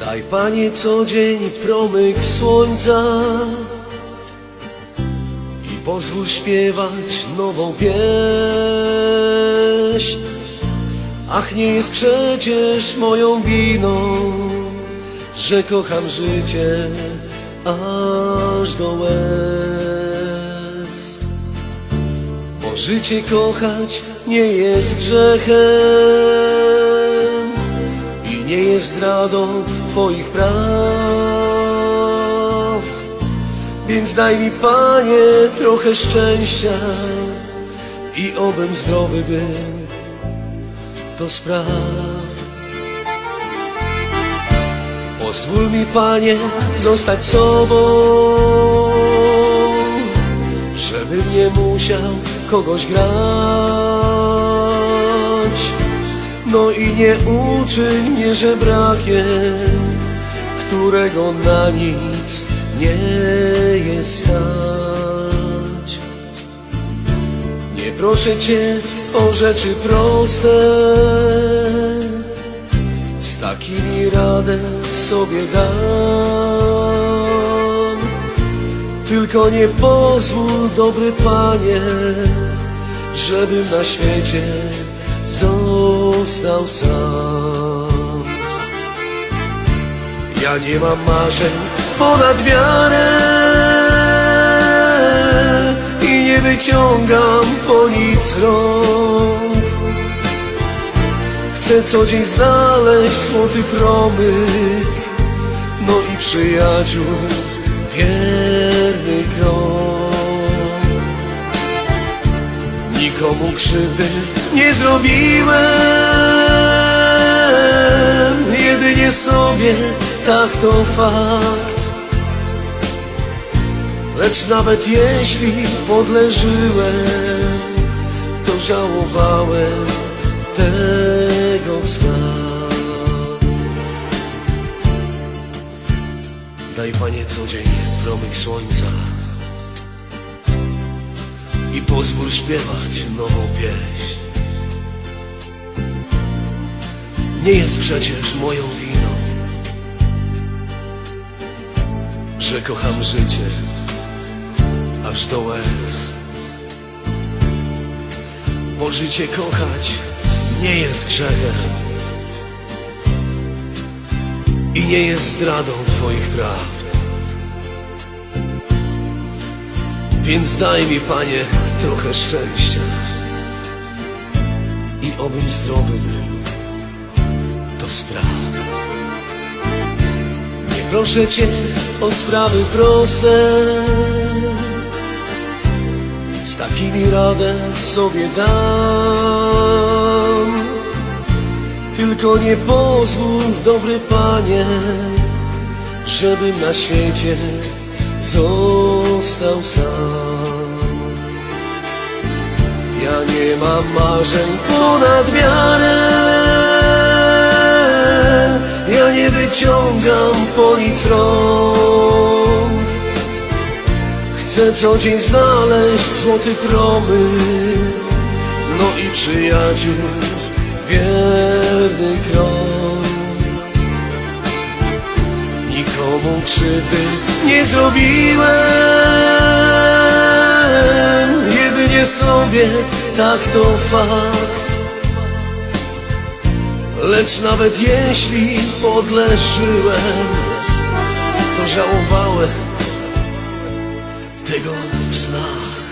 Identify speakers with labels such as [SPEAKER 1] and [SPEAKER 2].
[SPEAKER 1] Daj Panie co dzień promyk słońca i pozwól śpiewać nową pieśń. Ach, nie jest przecież moją winą, że kocham życie aż do łez. Bo życie kochać nie jest grzechem nie jest zdradą Twoich praw. Więc daj mi, Panie, trochę szczęścia i obym zdrowy był to spraw. Pozwól mi, Panie, zostać sobą, żebym nie musiał kogoś grać. No i nie uczyń mnie żebrakiem, którego na nic nie jest stać. Nie proszę Cię o rzeczy proste, z takimi radę sobie dam. Tylko nie pozwól, dobry Panie, żebym na świecie został sam. Ja nie mam marzeń ponad miarę i nie wyciągam po nic rąk. Chcę co dzień znaleźć złoty promyk, no i przyjaciół wierny Nikomu krzywdy nie zrobiłem, jedynie sobie, tak to fakt. Lecz nawet jeśli podleżyłem, to żałowałem tego wzglad. Daj Panie co dzień promyk słońca i pozwól śpiewać nową pieśń. Nie jest przecież moją winą, że kocham życie aż do łez. Bo życie kochać nie jest grzechem i nie jest zdradą Twoich praw. Więc daj mi, Panie, trochę szczęścia i obym zdrowy był to spraw. Nie proszę Cię o sprawy proste, z takimi radę sobie dam. Tylko nie pozwól, dobry Panie, żebym na świecie został sam. Ja nie mam marzeń ponad miarę, ja nie wyciągam po nic rąk. Chcę co dzień znaleźć złoty promyk, no i przyjaciół wierny krok. Nikomu krzywdy nie zrobiłem, jedynie sobie, tak to fakt. Lecz nawet jeśli podleżyłem, to żałowałem tego w snach.